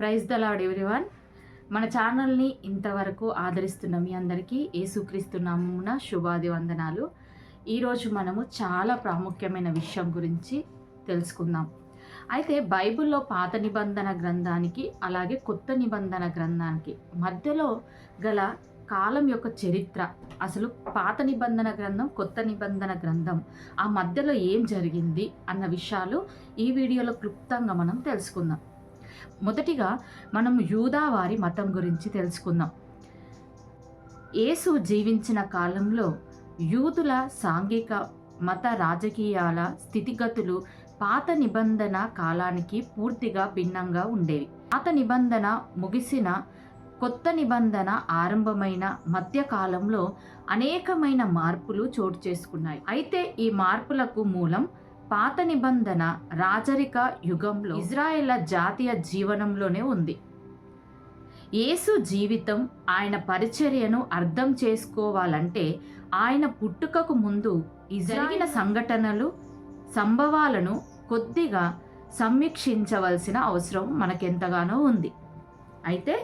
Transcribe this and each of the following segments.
Praise the lord everyone. మన ఛానల్ని ఇంతవరకు ఆదరిస్తున్న మీ అందరికీ ఏసుక్రీస్తు నామమున శుభాది వందనాలు. ఈరోజు మనము చాలా ప్రాముఖ్యమైన విషయం గురించి తెలుసుకుందాం. అయితే బైబిల్లో పాత నిబంధన గ్రంథానికి అలాగే కొత్త నిబంధన గ్రంథానికి మధ్యలో గల కాలం యొక్క చరిత్ర అసలు పాత నిబంధన గ్రంథం కొత్త నిబంధన గ్రంథం ఆ మధ్యలో ఏం జరిగింది అన్న విషయాలు ఈ వీడియోలో క్లుప్తంగా మనం తెలుసుకుందాం. మొదటిగా మనం యూదా వారి మతం గురించి తెలుసుకుందాం. యేసు జీవించిన కాలంలో యూదుల సాంఘిక మత రాజకీయాల స్థితిగతులు పాత నిబంధన కాలానికి పూర్తిగా భిన్నంగా ఉండేవి. పాత నిబంధన ముగిసిన కొత్త నిబంధన ఆరంభమైన మధ్యకాలంలో అనేకమైన మార్పులు చోటు చేసుకున్నాయి. అయితే ఈ మార్పులకు మూలం పాత నిబంధన రాజరిక యుగంలో ఇజ్రాయేళ్ళ జాతీయ జీవనంలోనే ఉంది. యేసు జీవితం ఆయన పరిచర్యను అర్థం చేసుకోవాలంటే ఆయన పుట్టుకకు ముందు జరిగిన సంఘటనలు సంభవాలను కొద్దిగా సమీక్షించవలసిన అవసరం మనకెంతగానో ఉంది. అయితే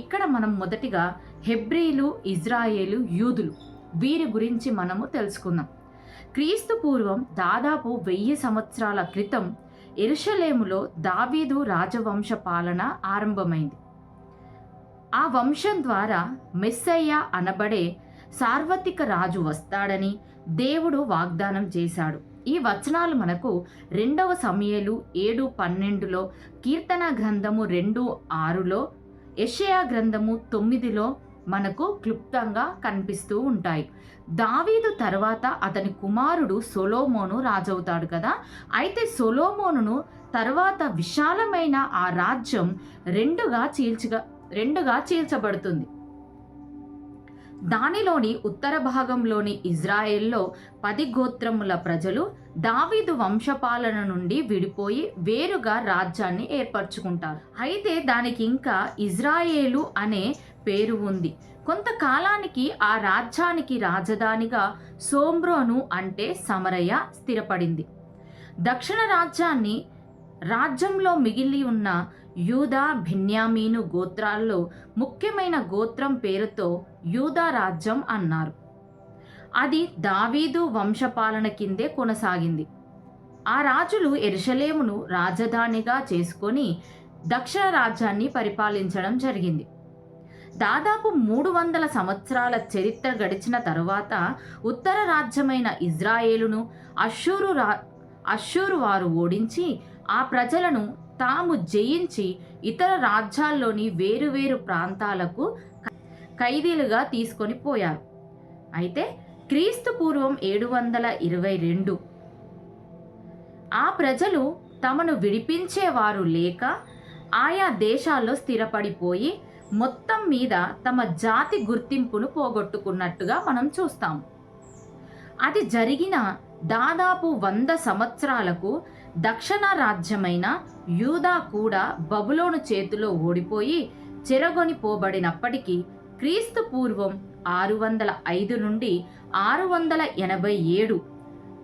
ఇక్కడ మనం మొదటిగా హెబ్రీలు ఇజ్రాయేలు యూదులు వీరి గురించి మనము తెలుసుకుందాం. క్రీస్తు పూర్వం దాదాపు వెయ్యి సంవత్సరాల క్రితం ఎరుషలేములో దావీదు రాజవంశ పాలన ఆరంభమైంది. ఆ వంశం ద్వారా మెస్సయ్య అనబడే సార్వత్రిక రాజు వస్తాడని దేవుడు వాగ్దానం చేశాడు. ఈ వచనాలు మనకు రెండవ సమయలు ఏడు పన్నెండులో కీర్తన గ్రంథము రెండు ఆరులో యషయా గ్రంథము తొమ్మిదిలో మనకు క్లుప్తంగా కనిపిస్తూ ఉంటాయి. దావీదు తర్వాత అతని కుమారుడు సొలోమోను రాజవుతాడు కదా? అయితే సొలోమోనును తర్వాత విశాలమైన ఆ రాజ్యం రెండుగా చీల్చగా రెండుగా చీల్చబడుతుంది. దానిలోని ఉత్తర భాగంలోని ఇజ్రాయెల్లో పది గోత్రముల ప్రజలు దావీదు వంశపాలన నుండి విడిపోయి వేరుగా రాజ్యాన్ని ఏర్పరచుకుంటారు. అయితే దానికి ఇంకా ఇజ్రాయేలు అనే పేరు ఉంది. కొంతకాలానికి ఆ రాజ్యానికి రాజధానిగా సోమ్రోను అంటే సమరయ స్థిరపడింది. దక్షిణ రాజ్యాన్ని రాజ్యంలో మిగిలి ఉన్న యూదా భిన్యామీను గోత్రాల్లో ముఖ్యమైన గోత్రం పేరుతో యూదా రాజ్యం అన్నారు. అది దావీదు వంశపాలన కిందే కొనసాగింది. ఆ రాజులు ఎరుషలేమును రాజధానిగా చేసుకొని దక్షిణ రాజ్యాన్ని పరిపాలించడం జరిగింది. దాదాపు మూడు వందల సంవత్సరాల చరిత్ర గడిచిన తరువాత ఉత్తర రాజ్యమైన ఇజ్రాయేలును అషూరు రా అషూరు వారు ఓడించి ఆ ప్రజలను తాము జయించి ఇతర రాజ్యాల్లోని వేరువేరు ప్రాంతాలకు ఖైదీలుగా తీసుకొని పోయారు. అయితే క్రీస్తు పూర్వం ఏడు వందల ఇరవై రెండు ఆ ప్రజలు తమను విడిపించేవారు లేక ఆయా దేశాల్లో స్థిరపడిపోయి మొత్తం మీద తమ జాతి గుర్తింపును పోగొట్టుకున్నట్టుగా మనం చూస్తాం. అది జరిగిన దాదాపు వంద సంవత్సరాలకు దక్షిణ రాజ్యమైన యూదా కూడా బబులోను చేతిలో ఓడిపోయి చెరగొని పోబడినప్పటికీ క్రీస్తు పూర్వం ఆరు వందల ఐదు నుండి ఆరు వందల ఎనభై ఏడు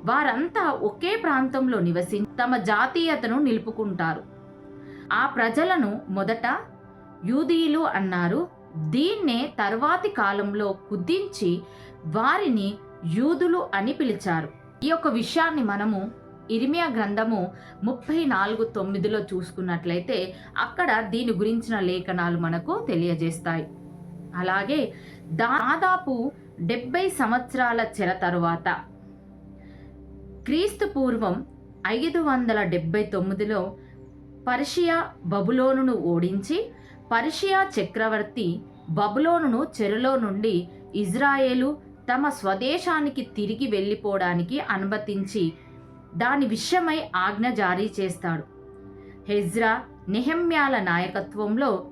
వారంతా ఒకే ప్రాంతంలో నివసించి తమ జాతీయతను నిలుపుకుంటారు. ఆ ప్రజలను మొదట యూదీయులు అన్నారు దీన్నే తర్వాతి కాలంలో కుదించి వారిని యూదులు అని పిలిచారు. ఈ యొక్క విషయాన్ని మనము ఇరిమియా గ్రంథము ముప్పై నాలుగు తొమ్మిదిలో చూసుకున్నట్లయితే అక్కడ దీని గురించిన లేఖనాలు మనకు తెలియజేస్తాయి. అలాగే దాదాపు డెబ్బై సంవత్సరాల చెర తరువాత క్రీస్తు పూర్వం ఐదు వందల డెబ్బై తొమ్మిదిలో పర్షియా బబులోనును ఓడించి పర్షియా చక్రవర్తి బబులోనును చెరలో నుండి ఇజ్రాయేలు తమ స్వదేశానికి తిరిగి వెళ్ళిపోవడానికి అనుమతించి దాని విషయమై ఆజ్ఞ జారీ చేస్తాడు. హెజ్రా నిహమ్యాల నాయకత్వంలో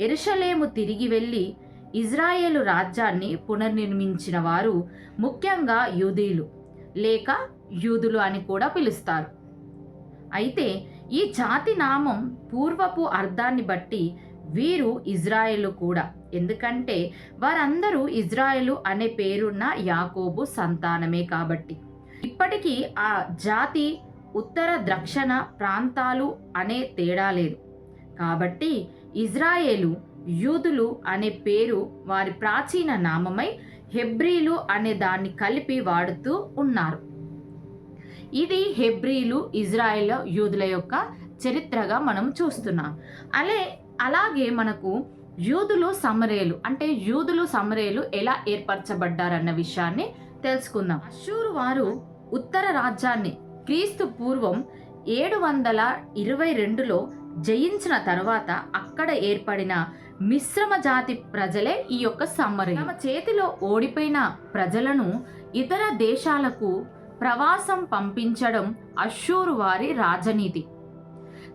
ఎరుషలేము తిరిగి వెళ్ళి ఇజ్రాయేలు రాజ్యాన్ని పునర్నిర్మించిన వారు ముఖ్యంగా యూదీలు లేక యూదులు అని కూడా పిలుస్తారు. అయితే ఈ జాతి నామం పూర్వపు అర్థాన్ని బట్టి వీరు ఇజ్రాయేలు కూడా. ఎందుకంటే వారందరూ ఇజ్రాయేలు అనే పేరున్న యాకోబు సంతానమే కాబట్టి. ఇప్పటికీ ఆ జాతి ఉత్తర దక్షిణ ప్రాంతాలు అనే తేడా లేదు. కాబట్టి ఇజ్రాయేలు యూదులు అనే పేరు వారి ప్రాచీన నామమై హెబ్రీలు అనే దాన్ని కలిపి వాడుతూ ఉన్నారు. ఇది హెబ్రీలు ఇజ్రాయెల్ యూదుల యొక్క చరిత్రగా మనం చూస్తున్నాం. అలే అలాగే మనకు యూదులు సమరేలు అంటే యూదులు సమరేలు ఎలా ఏర్పరచబడ్డారన్న విషయాన్ని తెలుసుకుందాం. అషూరు వారు ఉత్తర రాజ్యాన్ని క్రీస్తు పూర్వం ఏడు వందల ఇరవై రెండులో జయించిన తర్వాత అక్కడ ఏర్పడిన మిశ్రమ జాతి ప్రజలే ఈ యొక్క సమ్మరి తమ చేతిలో ఓడిపోయిన ప్రజలను ఇతర దేశాలకు ప్రవాసం పంపించడం అషూరు వారి రాజనీతి.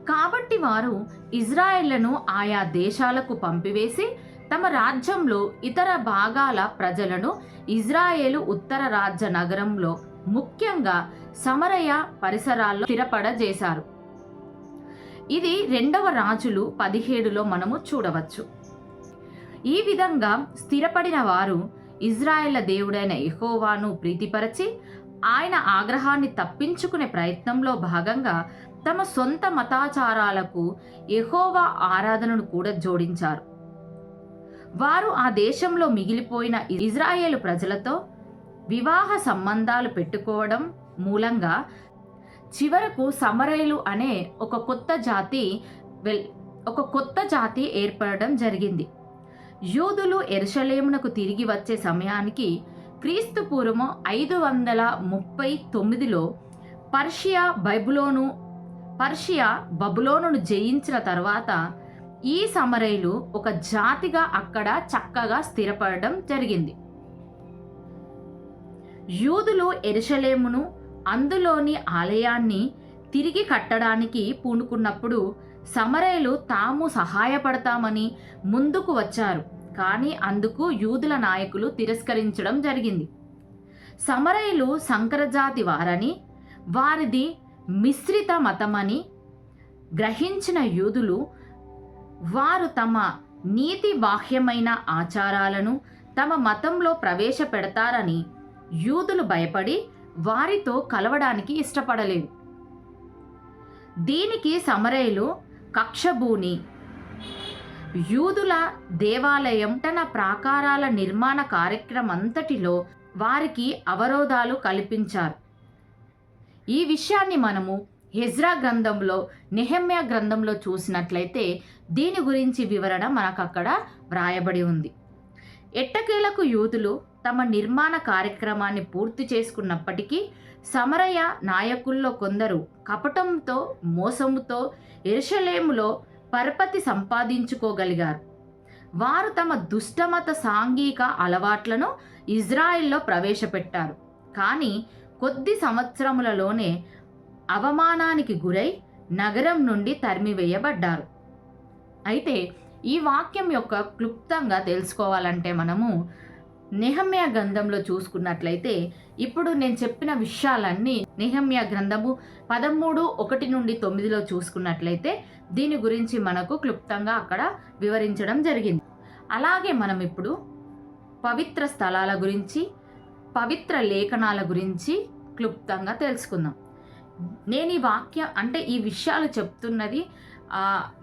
కాబట్టి వారు ఇజ్రాయెళ్ళను ఆయా దేశాలకు పంపివేసి తమ రాజ్యంలో ఇతర భాగాల ప్రజలను ఇజ్రాయేలు ఉత్తర రాజ్య నగరంలో ముఖ్యంగా సమరయ పరిసరాల్లో స్థిరపడజేశారు. ఇది రెండవ రాజులు పదిహేడులో మనము చూడవచ్చు. ఈ విధంగా స్థిరపడిన వారు ఇజ్రాయెల్ దేవుడైన ఎహోవాను ప్రీతిపరచి ఆయన ఆగ్రహాన్ని తప్పించుకునే ప్రయత్నంలో భాగంగా తమ సొంత మతాచారాలకు ఎహోవా ఆరాధనను కూడా జోడించారు. వారు ఆ దేశంలో మిగిలిపోయిన ఇజ్రాయేల్ ప్రజలతో వివాహ సంబంధాలు పెట్టుకోవడం మూలంగా చివరకు సమరయులు అనే ఒక కొత్త జాతి వెల్ ఒక కొత్త జాతి ఏర్పడడం జరిగింది. యూదులు ఎరుషలేమునకు తిరిగి వచ్చే సమయానికి క్రీస్తు పూర్వం ఐదు వందల ముప్పై తొమ్మిదిలో పర్షియా బైబులోను పర్షియా బబులోనును జయించిన తర్వాత ఈ సమరయులు ఒక జాతిగా అక్కడ చక్కగా స్థిరపడడం జరిగింది. యూదులు ఎరుషలేమును అందులోని ఆలయాన్ని తిరిగి కట్టడానికి పూనుకున్నప్పుడు సమరయులు తాము సహాయపడతామని ముందుకు వచ్చారు. కానీ అందుకు యూదుల నాయకులు తిరస్కరించడం జరిగింది. సమరయులు సంకరజాతి వారని వారిది మిశ్రిత మతమని గ్రహించిన యూదులు వారు తమ నీతి బాహ్యమైన ఆచారాలను తమ మతంలో ప్రవేశపెడతారని యూదులు భయపడి వారితో కలవడానికి ఇష్టపడలేదు. దీనికి సమరయులు కక్షభూని యూదుల దేవాలయం తన ప్రాకారాల నిర్మాణ కార్యక్రమంతటిలో వారికి అవరోధాలు కల్పించారు. ఈ విషయాన్ని మనము హెజ్రా గ్రంథంలో నెహమ్య గ్రంథంలో చూసినట్లయితే దీని గురించి వివరణ మనకు అక్కడ వ్రాయబడి ఉంది. ఎట్టకేలకు యూదులు తమ నిర్మాణ కార్యక్రమాన్ని పూర్తి చేసుకున్నప్పటికీ సమరయ నాయకుల్లో కొందరు కపటంతో మోసముతో ఎరుషలేములో పరపతి సంపాదించుకోగలిగారు. వారు తమ దుష్టమత సాంఘిక అలవాట్లను ఇజ్రాయెల్లో ప్రవేశపెట్టారు. కానీ కొద్ది సంవత్సరములలోనే అవమానానికి గురై నగరం నుండి తరిమివేయబడ్డారు. అయితే ఈ వాక్యం యొక్క క్లుప్తంగా తెలుసుకోవాలంటే మనము నిహమ్య గ్రంథంలో చూసుకున్నట్లయితే ఇప్పుడు నేను చెప్పిన విషయాలన్నీ నిహమ్య గ్రంథము పదమూడు ఒకటి నుండి తొమ్మిదిలో చూసుకున్నట్లయితే దీని గురించి మనకు క్లుప్తంగా అక్కడ వివరించడం జరిగింది. అలాగే మనం ఇప్పుడు పవిత్ర స్థలాల గురించి పవిత్ర లేఖనాల గురించి క్లుప్తంగా తెలుసుకుందాం. నేను ఈ వాక్యం అంటే ఈ విషయాలు చెప్తున్నది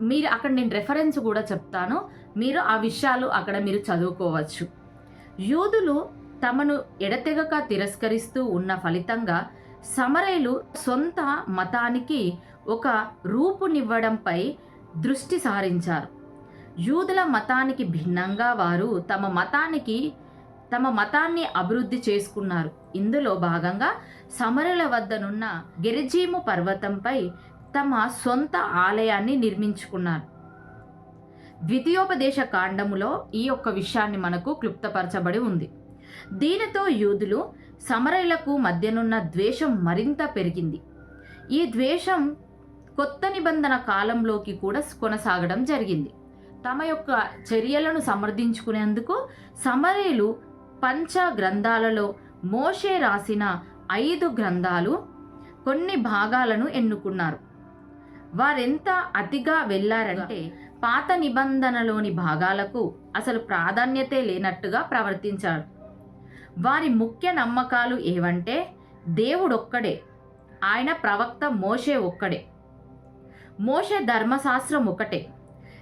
మీరు అక్కడ నేను రెఫరెన్స్ కూడా చెప్తాను. మీరు ఆ విషయాలు అక్కడ మీరు చదువుకోవచ్చు. యూదులు తమను ఎడతెగక తిరస్కరిస్తూ ఉన్న ఫలితంగా సమరయులు సొంత మతానికి ఒక రూపునివ్వడంపై దృష్టి సారించారు. యూదుల మతానికి భిన్నంగా వారు తమ మతానికి తమ మతాన్ని అభివృద్ధి చేసుకున్నారు. ఇందులో భాగంగా సమరల వద్దనున్న గిరిజీము పర్వతంపై తమ సొంత ఆలయాన్ని నిర్మించుకున్నారు. ద్వితీయోపదేశ కాండములో ఈ యొక్క విషయాన్ని మనకు క్లుప్తపరచబడి ఉంది. దీనితో యూదులు సమరయులకు మధ్యనున్న ద్వేషం మరింత పెరిగింది. ఈ ద్వేషం కొత్త నిబంధన కాలంలోకి కూడా కొనసాగడం జరిగింది. తమ యొక్క చర్యలను సమర్థించుకునేందుకు సమరయులు పంచ గ్రంథాలలో మోషే రాసిన ఐదు గ్రంథాలు కొన్ని భాగాలను ఎన్నుకున్నారు. వారెంత అతిగా వెళ్ళారంటే పాత నిబంధనలోని భాగాలకు అసలు ప్రాధాన్యతే లేనట్టుగా ప్రవర్తించారు. వారి ముఖ్య నమ్మకాలు ఏవంటే దేవుడొక్కడే ఆయన ప్రవక్త మోషే ఒక్కడే. మోషే ధర్మశాస్త్రం ఒకటే.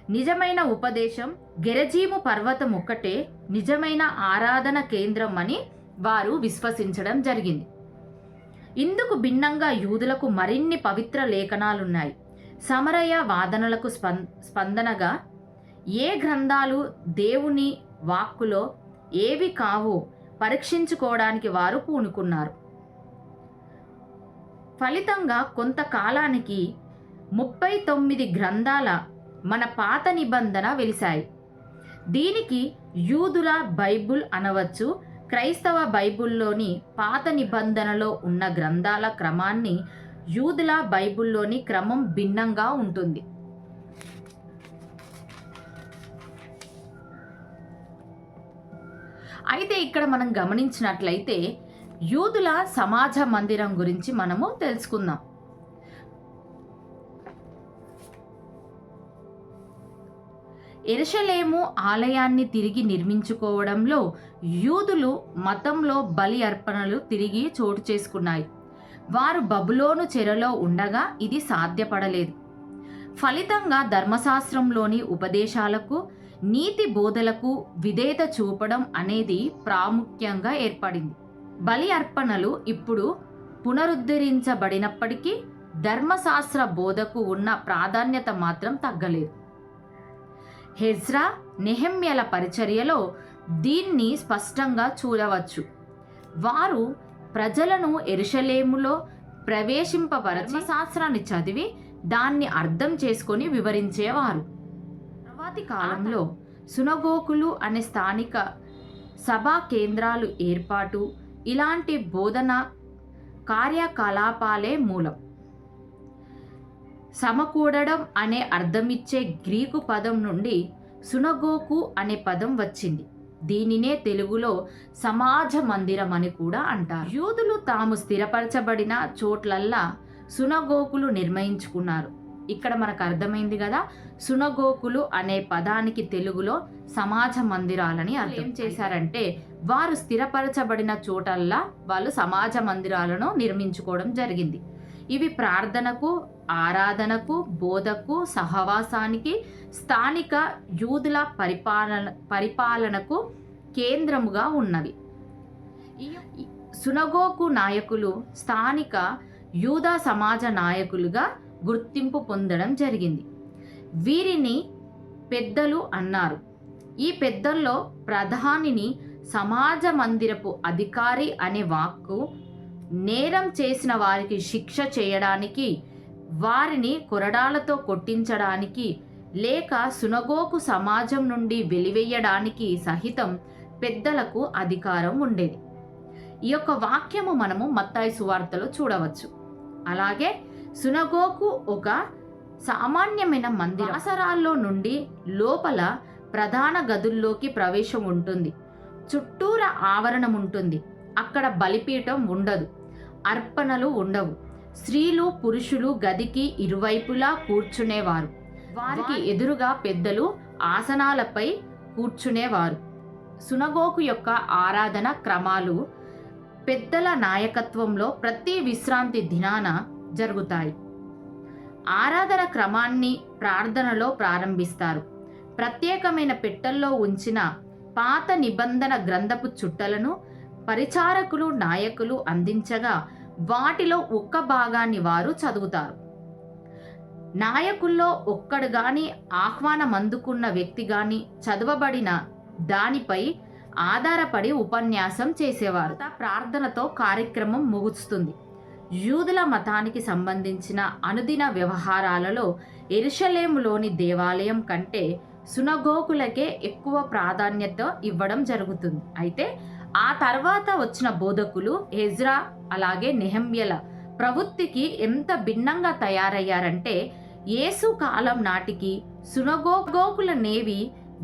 నిజమైన ఉపదేశం గెరజీము పర్వతం ఒక్కటే నిజమైన ఆరాధన కేంద్రం అని వారు విశ్వసించడం జరిగింది. ఇందుకు భిన్నంగా యూదులకు మరిన్ని పవిత్ర లేఖనాలున్నాయి. సమరయ వాదనలకు స్పం స్పందనగా ఏ గ్రంథాలు దేవుని వాక్కులో ఏవి కావు పరీక్షించుకోవడానికి వారు పూనుకున్నారు. ఫలితంగా కొంతకాలానికి ముప్పై తొమ్మిది గ్రంథాల మన పాత నిబంధన వెలిశాయి. దీనికి యూదుల బైబుల్ అనవచ్చు క్రైస్తవ బైబుల్లోని పాత నిబంధనలో ఉన్న గ్రంథాల క్రమాన్ని యూదుల బైబుల్లోని క్రమం భిన్నంగా ఉంటుంది. అయితే ఇక్కడ మనం గమనించినట్లయితే యూదుల సమాజ మందిరం గురించి మనము తెలుసుకుందాం. ఎరుషలేము ఆలయాన్ని తిరిగి నిర్మించుకోవడంలో యూదులు మతంలో బలి అర్పణలు తిరిగి చోటు చేసుకున్నాయి. వారు బబులోను చెరలో ఉండగా ఇది సాధ్యపడలేదు. ఫలితంగా ధర్మశాస్త్రంలోని ఉపదేశాలకు నీతి బోధలకు విధేయత చూపడం అనేది ప్రాముఖ్యంగా ఏర్పడింది. బలి అర్పణలు ఇప్పుడు పునరుద్ధరించబడినప్పటికీ ధర్మశాస్త్ర బోధకు ఉన్న ప్రాధాన్యత మాత్రం తగ్గలేదు. హెజ్రా నెహమ్యల పరిచర్యలో దీన్ని స్పష్టంగా చూడవచ్చు. వారు ప్రజలను ఎరుషలేములో ప్రవేశింపబరచి శాస్త్రాన్ని చదివి దాన్ని అర్థం చేసుకొని వివరించేవారు. తర్వాతి కాలంలో సునగోకులు అనే స్థానిక సభా కేంద్రాలు ఏర్పాటు ఇలాంటి బోధన కార్యకలాపాలే మూలం. సమకూడడం అనే అర్థమిచ్చే గ్రీకు పదం నుండి సునగోకు అనే పదం వచ్చింది. దీనినే తెలుగులో సమాజ మందిరం అని కూడా అంటారు. యూదులు తాము స్థిరపరచబడిన చోట్లల్లా సునగోకులు నిర్ణయించుకున్నారు. ఇక్కడ మనకు అర్థమైంది కదా సునగోకులు అనే పదానికి తెలుగులో సమాజ మందిరాలని అర్థం. చేశారంటే వారు స్థిరపరచబడిన చోటల్లా వాళ్ళు సమాజ మందిరాలను నిర్మించుకోవడం జరిగింది. ఇవి ప్రార్థనకు ఆరాధనకు బోధకు సహవాసానికి స్థానిక యూదుల పరిపాలన పరిపాలనకు కేంద్రముగా ఉన్నవి. సునగోకు నాయకులు స్థానిక యూదా సమాజ నాయకులుగా గుర్తింపు పొందడం జరిగింది. వీరిని పెద్దలు అన్నారు. ఈ పెద్దల్లో ప్రధానిని సమాజ మందిరపు అధికారి అనే వాక్కు నేరం చేసిన వారికి శిక్ష చేయడానికి వారిని కొరడాలతో కొట్టించడానికి లేక సునగోకు సమాజం నుండి వెలివేయడానికి సహితం పెద్దలకు అధికారం ఉండేది. ఈ యొక్క వాక్యము మనము మత్తాయి సువార్తలో చూడవచ్చు. అలాగే సునగోకు ఒక సామాన్యమైన మందిరం. అవసరాల్లో నుండి లోపల ప్రధాన గదుల్లోకి ప్రవేశం ఉంటుంది. చుట్టూర ఆవరణం ఉంటుంది. అక్కడ బలిపీఠం ఉండదు. అర్పణలు ఉండవు. స్త్రీలు పురుషులు గదికి ఇరువైపులా కూర్చునేవారు. వారికి ఎదురుగా పెద్దలు ఆసనాలపై కూర్చునేవారు. సునగోకు యొక్క ఆరాధన క్రమాలు పెద్దల నాయకత్వంలో ప్రతి విశ్రాంతి దినాన జరుగుతాయి. ఆరాధన క్రమాన్ని ప్రార్థనలో ప్రారంభిస్తారు. ప్రత్యేకమైన పెట్టెల్లో ఉంచిన పాత నిబంధన గ్రంథపు చుట్టలను పరిచారకులు నాయకులు అందించగా వాటిలో ఒక్క భాగాన్ని వారు చదువుతారు. నాయకుల్లో ఒక్కడు గాని ఆహ్వానం అందుకున్న వ్యక్తి గాని చదవబడిన దానిపై ఆధారపడి ఉపన్యాసం చేసేవారు. ప్రార్థనతో కార్యక్రమం ముగుస్తుంది. యూదుల మతానికి సంబంధించిన అనుదిన వ్యవహారాలలో ఎరుషలేములోని దేవాలయం కంటే సునగోకులకే ఎక్కువ ప్రాధాన్యత ఇవ్వడం జరుగుతుంది. అయితే ఆ తర్వాత వచ్చిన బోధకులు హెజ్రా అలాగే నెహమ్యల ప్రవృత్తికి ఎంత భిన్నంగా తయారయ్యారంటే యేసు కాలం నాటికి సునగోగోకుల నేవి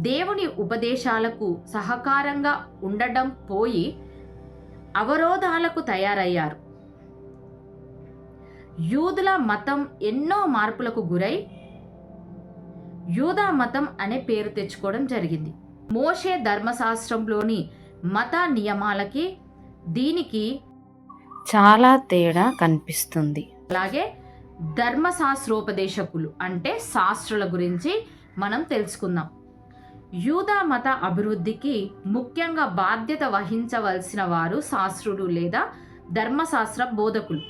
దేవుని ఉపదేశాలకు సహకారంగా ఉండడం పోయి అవరోధాలకు తయారయ్యారు. యూదుల మతం ఎన్నో మార్పులకు గురై యూదా మతం అనే పేరు తెచ్చుకోవడం జరిగింది. మోషే ధర్మశాస్త్రంలోని మత నియమాలకి దీనికి చాలా తేడా కనిపిస్తుంది. అలాగే ధర్మశాస్త్రోపదేశకులు అంటే శాస్త్రుల గురించి మనం తెలుసుకుందాం. యూదా మత అభివృద్ధికి ముఖ్యంగా బాధ్యత వహించవలసిన వారు శాస్త్రుడు లేదా ధర్మశాస్త్ర బోధకులు.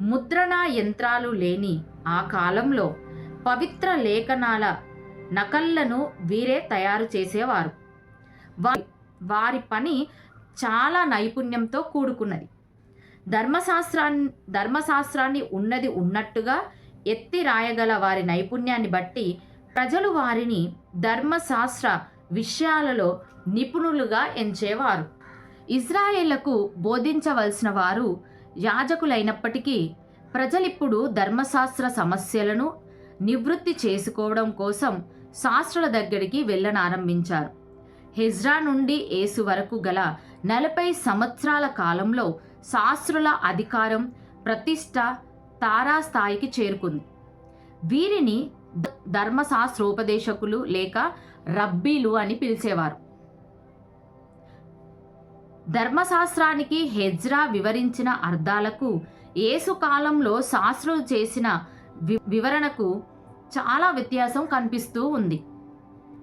ముద్రణ యంత్రాలు లేని ఆ కాలంలో పవిత్ర లేఖనాల నకళ్ళను వీరే తయారు చేసేవారు. వారి పని చాలా నైపుణ్యంతో కూడుకున్నది. ధర్మశాస్త్రాన్ని ధర్మశాస్త్రాన్ని ఉన్నది ఉన్నట్టుగా ఎత్తి రాయగల వారి నైపుణ్యాన్ని బట్టి ప్రజలు వారిని ధర్మశాస్త్ర విషయాలలో నిపుణులుగా ఎంచేవారు. ఇజ్రాయేళ్ళకు బోధించవలసిన వారు యాజకులైనప్పటికీ ప్రజలిప్పుడు ధర్మశాస్త్ర సమస్యలను నివృత్తి చేసుకోవడం కోసం శాస్త్రుల దగ్గరికి వెళ్ళనారంభించారు. హెజ్రా నుండి ఏసు వరకు గల నలభై సంవత్సరాల కాలంలో శాస్త్రుల అధికారం ప్రతిష్ట తారాస్థాయికి చేరుకుంది. వీరిని ధర్మశాస్త్రోపదేశకులు లేక రబ్బీలు అని పిలిచేవారు. ధర్మశాస్త్రానికి హెజ్రా వివరించిన అర్థాలకు యేసు కాలంలో శాస్త్రులు చేసిన వి- వివరణకు చాలా వ్యత్యాసం కనిపిస్తూ ఉంది.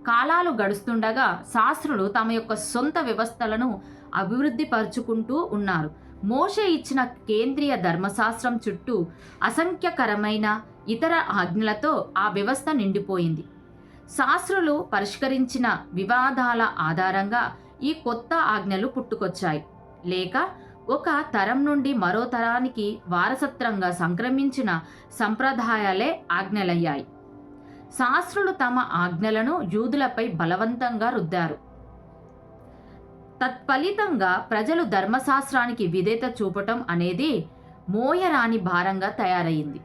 కాలాలు గడుస్తుండగా శాస్త్రులు తమ యొక్క సొంత వ్యవస్థలను అభివృద్ధి పరుచుకుంటూ ఉన్నారు. మోషే ఇచ్చిన కేంద్రీయ ధర్మశాస్త్రం చుట్టూ అసంఖ్యకరమైన ఇతర ఆజ్ఞలతో ఆ వ్యవస్థ నిండిపోయింది. శాస్త్రులు పరిష్కరించిన వివాదాల ఆధారంగా ఈ కొత్త ఆజ్ఞలు పుట్టుకొచ్చాయి. లేక ఒక తరం నుండి మరో తరానికి వారసత్వంగా సంక్రమించిన సంప్రదాయాలే ఆజ్ఞలయ్యాయి. శాస్త్రులు తమ ఆజ్ఞలను యూదులపై బలవంతంగా రుద్దారు. తత్ఫలితంగా ప్రజలు ధర్మశాస్త్రానికి విధేత చూపటం అనేది మోయరాని భారంగా తయారయింది.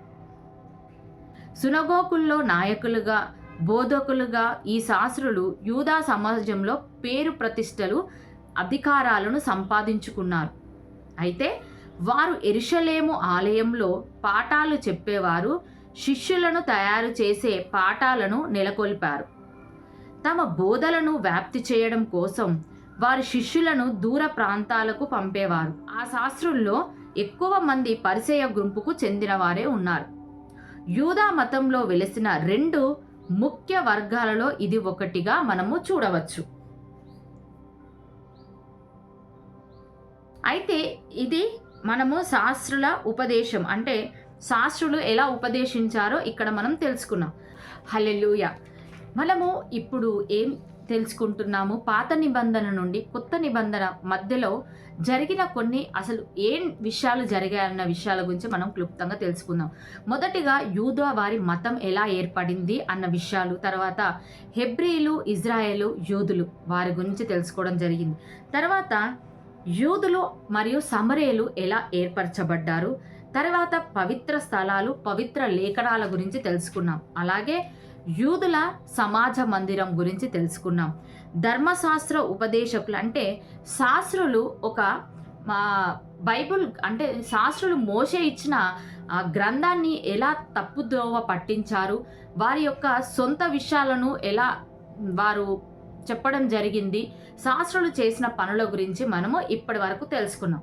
సునగోకుల్లో నాయకులుగా బోధకులుగా ఈ శాస్త్రులు యూదా సమాజంలో పేరు ప్రతిష్టలు అధికారాలను సంపాదించుకున్నారు. అయితే వారు ఎరుషలేము ఆలయంలో పాఠాలు చెప్పేవారు శిష్యులను తయారు చేసే పాఠాలను నెలకొల్పారు. తమ బోధలను వ్యాప్తి చేయడం కోసం వారి శిష్యులను దూర ప్రాంతాలకు పంపేవారు. ఆ శాస్త్రుల్లో ఎక్కువ మంది పరిచయ గుంపుకు చెందినవారే ఉన్నారు. యూదా మతంలో వెలిసిన రెండు ముఖ్య వర్గాలలో ఇది ఒకటిగా మనము చూడవచ్చు. అయితే ఇది మనము శాస్త్రుల ఉపదేశం అంటే శాస్త్రులు ఎలా ఉపదేశించారో ఇక్కడ మనం తెలుసుకున్నాం. హలెలుయ మనము ఇప్పుడు ఏం తెలుసుకుంటున్నాము? పాత నిబంధన నుండి కొత్త నిబంధన మధ్యలో జరిగిన కొన్ని అసలు ఏం విషయాలు జరిగాయన్న విషయాల గురించి మనం క్లుప్తంగా తెలుసుకుందాం. మొదటిగా యూదా వారి మతం ఎలా ఏర్పడింది అన్న విషయాలు తర్వాత హెబ్రీలు ఇజ్రాయేలు యూదులు వారి గురించి తెలుసుకోవడం జరిగింది. తర్వాత యూదులు మరియు సమరేలు ఎలా ఏర్పరచబడ్డారు? తర్వాత పవిత్ర స్థలాలు పవిత్ర లేఖనాల గురించి తెలుసుకున్నాం. అలాగే యూదుల సమాజ మందిరం గురించి తెలుసుకున్నాం. ధర్మశాస్త్ర ఉపదేశకులు అంటే శాస్త్రులు ఒక మా బైబుల్ అంటే శాస్త్రులు మోసే ఇచ్చిన ఆ గ్రంథాన్ని ఎలా తప్పుద్రోవ పట్టించారు వారి యొక్క సొంత విషయాలను ఎలా వారు చెప్పడం జరిగింది శాస్త్రులు చేసిన పనుల గురించి మనము ఇప్పటి వరకు తెలుసుకున్నాం.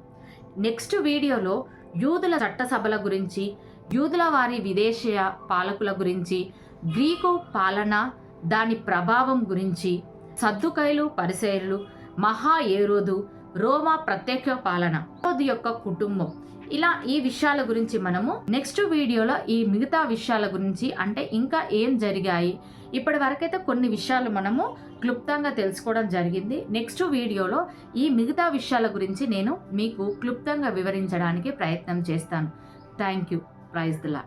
నెక్స్ట్ వీడియోలో యూదుల చట్టసభల గురించి యూదుల వారి విదేశీయ పాలకుల గురించి గ్రీకు పాలన దాని ప్రభావం గురించి సద్దుకైలు పరిసేరులు మహా ఏరోదు రోమా ప్రత్యేక పాలన యొక్క కుటుంబం ఇలా ఈ విషయాల గురించి మనము నెక్స్ట్ వీడియోలో ఈ మిగతా విషయాల గురించి అంటే ఇంకా ఏం జరిగాయి ఇప్పటి వరకైతే కొన్ని విషయాలు మనము క్లుప్తంగా తెలుసుకోవడం జరిగింది. నెక్స్ట్ వీడియోలో ఈ మిగతా విషయాల గురించి నేను మీకు క్లుప్తంగా వివరించడానికి ప్రయత్నం చేస్తాను. Thank you praise దిలా